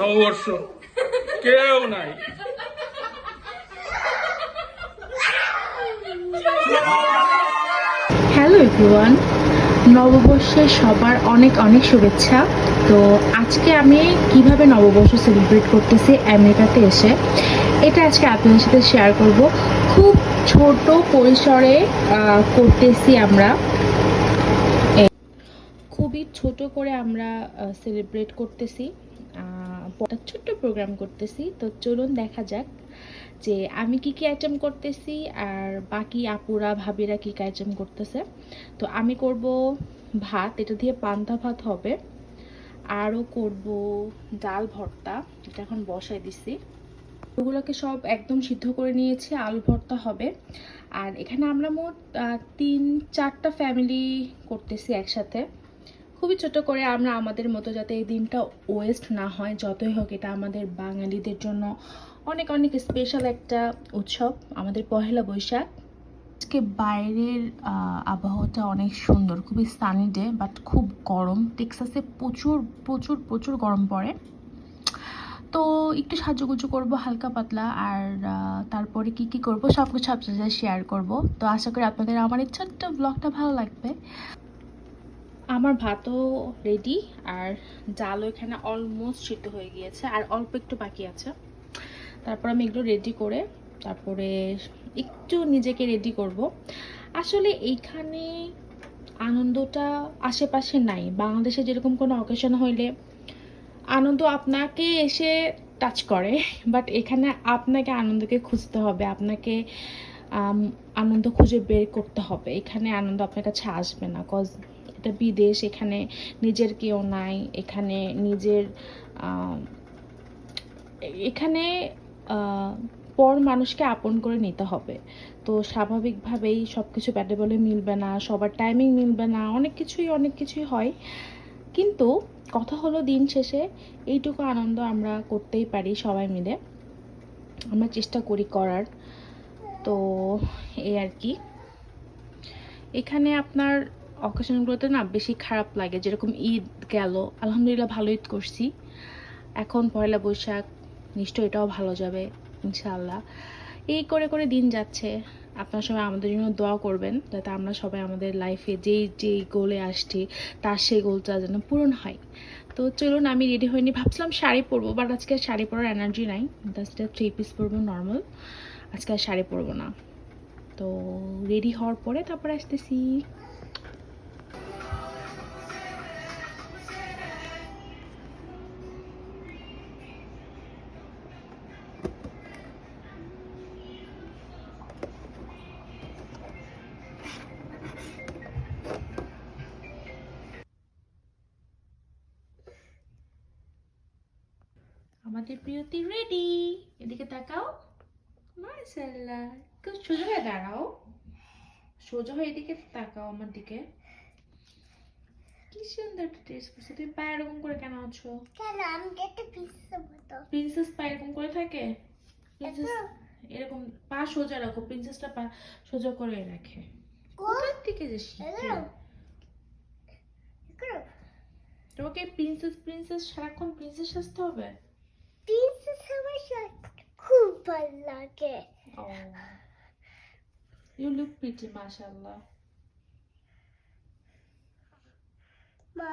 নববর্ষ কেউ নাই। হ্যালো এভরিওয়ান নববর্ষে সবার অনেক অনেক শুভেচ্ছা। তো আজকে আমি কীভাবে নববর্ষ সেলিব্রেট করতেছি আমেরিকাতে এসে, এটা আজকে আপনাদের সাথে শেয়ার করব। খুব ছোট পরিসরে করতেছি আমরা। খুবই ছোট করে আমরা সেলিব্রেট করতেছি। একটা ছোট্ট প্রোগ্রাম করতেছি। তো চলুন দেখা যাক যে আমি কি কি আইটেম করতেছি আর বাকি আপুরা, ভাবিরা কি কি আইটেম করতেছে। তো আমি করব ভাত, এটা দিয়ে পান্তা ভাত হবে। আরও করব ডাল ভর্তা, এটা এখন বসাই দিছি। ওগুলোকে সব একদম সিদ্ধ করে নিয়েছি, আলু ভর্তা হবে। আর এখানে আমরা মোট তিন, চারটা ফ্যামিলি করতেছি একসাথে। খুবই ছোট করে আমরা আমাদের মতো যাতে এই দিনটা ওয়েস্ট না হয়, যতই হোক এটা আমাদের বাঙালিদের জন্য অনেক অনেক স্পেশাল একটা উৎসব, আমাদের পহেলা বৈশাখ। আজকে বাইরের আবহাওয়াটা অনেক সুন্দর, খুবই সানি ডে বাট খুব গরম। টেক্সাসে প্রচুর প্রচুর প্রচুর গরম পড়ে। তো একটু সাজুগুজু করব, হালকা পাতলা, আর তারপরে কি কি করব সব কিছু আপনাদের শেয়ার করব। তো আশা করি আপনাদের আমার এই ছোট্ট ব্লগটা ভালো লাগবে। আমার ভাতও রেডি আর ডালও এখানে অলমোস্ট সিদ্ধ হয়ে গিয়েছে, আর অল্প একটু বাকি আছে। তারপর আমি এগুলো রেডি করে, তারপরে একটু নিজেকে রেডি করব। আসলে এইখানে আনন্দটা আশেপাশে নাই। বাংলাদেশে যেরকম কোনো অকেশন হইলে আনন্দ আপনাকে এসে টাচ করে বাট এখানে আপনাকে আনন্দকে খুঁজতে হবে, আপনাকে আনন্দ খুঁজে বের করতে হবে। এখানে আনন্দ আপনার কাছে আসবে না কজ এটা বিদেশ, এখানে নিজের কেউ নাই, এখানে নিজের এখানে পর মানুষকে আপন করে নিতে হবে। তো স্বাভাবিকভাবেই সব কিছু ব্যাটে বলে মিলবে না, সবার টাইমিং মিলবে না, অনেক কিছুই অনেক কিছুই হয়। কিন্তু কথা হলো দিন শেষে, এইটুকু আনন্দ আমরা করতেই পারি সবাই মিলে। আমরা চেষ্টা করি করার। তো, এই আর কি। এখানে আপনার অকেশনগুলোতে না বেশি খারাপ লাগে। যেরকম ঈদ গেল, আলহামদুলিল্লাহ ভালো ঈদ করছি। এখন পয়লা বৈশাখ, নিশ্চয়ই এটাও ভালো যাবে, ইনশাআল্লাহ। এই করে করে দিন যাচ্ছে। আপনার সবাই আমাদের জন্য দোয়া করবেন, যাতে আমরা সবাই আমাদের লাইফে যেই যেই গোলে আসছি, তার সেই গোলটা যেন পূরণ হয়। তো চলুন, আমি রেডি হইনি ভাবছিলাম শাড়ি পরবো বাট আজকে শাড়ি পরার এনার্জি নাই। জাস্ট থ্রি পিস পরবো নর্মাল আজকে আর শাড়ি পরবো না। তো রেডি হওয়ার পরে তারপরে আসতেছি। আমাদের প্রিয়তি রেডি এদিকে তাকাও। মাশাআল্লাহ। একটু সোজা হয়ে দাঁড়াও। সোজা হয়ে এদিকে তাকাও আমার দিকে। কি সুন্দর ড্রেস পরছো। তুমি পা এরকম করে কেন আছো? কেন? আমি একটা পিসে মতো প্রিন্সেস পা এরকম করে থাকে? প্রিন্সেস এরকম পা সোজা রাখো। প্রিন্সেসটা পা সোজা করে রাখে। কোথার থেকে যে তোমাকে প্রিন্সেস প্রিন্সেস সারাক্ষণ প্রিন্সেস আসতে হবে? প্রিন্সেস আমার সাথে খুব ভালো লাগে Oh. You look pretty, mashallah. মা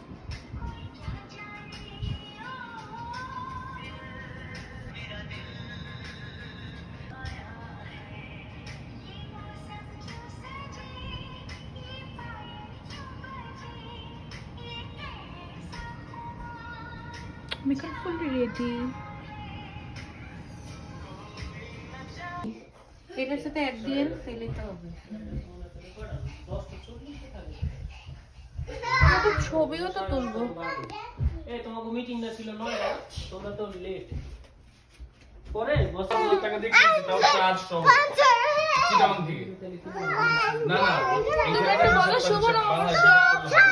Makeup fully ready. এটার সাথে এক দিয়ে হবে। তো ছবিও তো তুলবো। এই তোমাকে মিটিং না ছিল নয় তোমরা তো লেট পরে বসে টাকা দেখছি তাও চার্জ সহ চিটাং থেকে না না তুমি একটু বলো শুভ নববর্ষ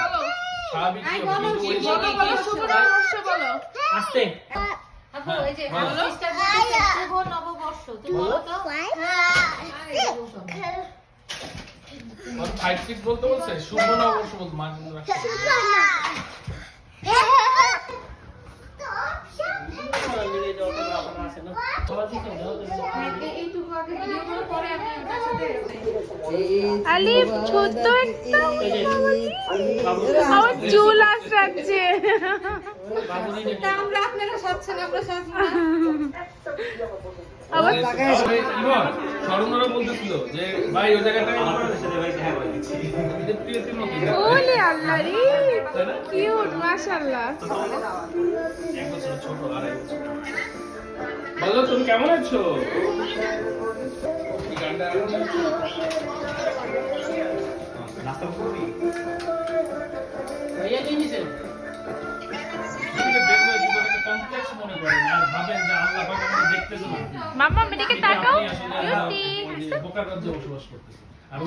বলো। স্বাভাবিক হবে? বলো বলো শুভ নববর্ষ বলো। আস্তে। হ্যাঁ। সিক্স বলতে বলছে? শুভ নববর্ষ আলিফ ছোট্ট একটা আমার চুল আশ্রাচ্ছে। আমরা আপনারা সাজছেন আমরা সাজবো না। আবার ইমন বলতেছিল যে ভাই ওই ওলে আল্লাহ রে কিউট মাশাআল্লাহ। এক বছর ছোট আড়াই বছর বলো তুমি কেমন আছো? নাস্তা করবি? ভাইয়া মাম্মা মেডিকে তাকাও। বিউটি আর